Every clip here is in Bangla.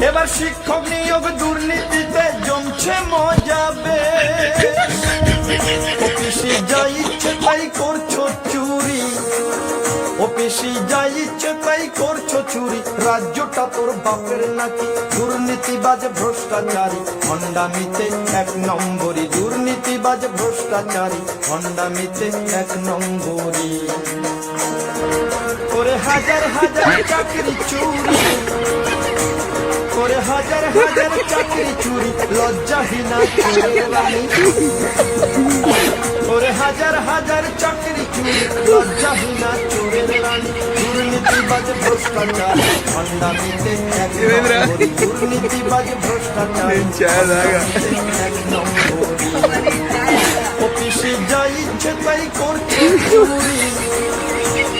এবার শিক্ষক নিয়োগ দুর্নীতিতে জমছে মজাবে অফিসে যা ইচ্ছে, তাই করছ চুরি। অফিসে যা ইচ্ছে, তাই করছ চুরি। রাজ্যটা তোর বাপের নাকি? দুর্নীতিবাজ, ভ্রষ্টাচারী। হন্ডামিতে এক নম্বরই। দুর্নীতিবাজ, ভ্রষ্টাচারী। হন্ডামিতে এক নম্বরই। হাজার হাজার চাকরি চুরি। করে হাজার হাজার চাকরি চুরি লজ্জাহীনা করে হাজার হাজার চাকরি চুরি লজ্জাহীনা চোরের রানী দুর্নীতিবাজ ভ্রষ্টাচার হন্ডামিতে এক দুর্নীতিবাজ ভ্রষ্টাচার এক নম্বরী অফিসে যা ইচ্ছে তাই করছে চুরি।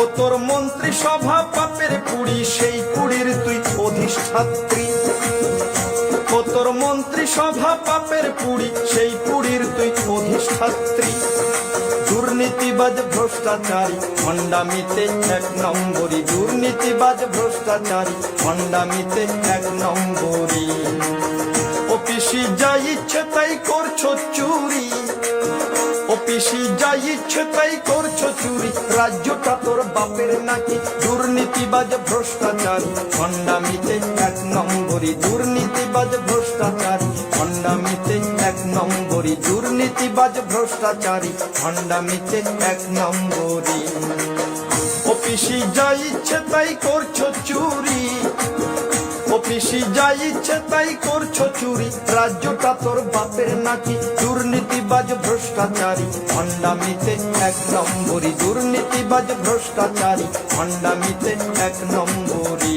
ও তোর মন্ত্রী সভা পাপের পুরি সেই পুরীর তুই অধিষ্ঠাত্রী। ও তোর মন্ত্রী সভা পাপের পুরি সেই পুরীর তুই অধিষ্ঠাত্রী। দুর্নীতিবাজ ভ্রষ্টাচারী হন্ডামিতে এক নম্বরী। দুর্নীতিবাজ ভ্রষ্টাচারী হন্ডামিতে এক নম্বরী। অফিসি যা ইচ্ছে তাই করছ চুরি। অফিসি যা ইচ্ছে তাই করছ চুরি। রাজ্যটা তোর বাপের নাকি? দুর্নীতিবাজ ভ্রষ্টাচার। হন্ডামিতে এক নম্বরী দুর্নীতিবাজ ভ্রষ্টাচার। হন্ডামিতে এক নম্বরী দুর্নীতিবাজ ভ্রষ্টাচারী। হন্ডামিতে এক নম্বরী অফিসি যা ইচ্ছে তাই করছ চুরি। অফিসি যা ইচ্ছে তাই করছ চুরি। রাজ্যটা তোর বাপের নাকি? দুর্নীতিবাজ ভ্রষ্টাচারী। ভণ্ডামিতে এক নম্বরী দুর্নীতিবাজ ভ্রষ্টাচারী। ভণ্ডামিতে এক নম্বরী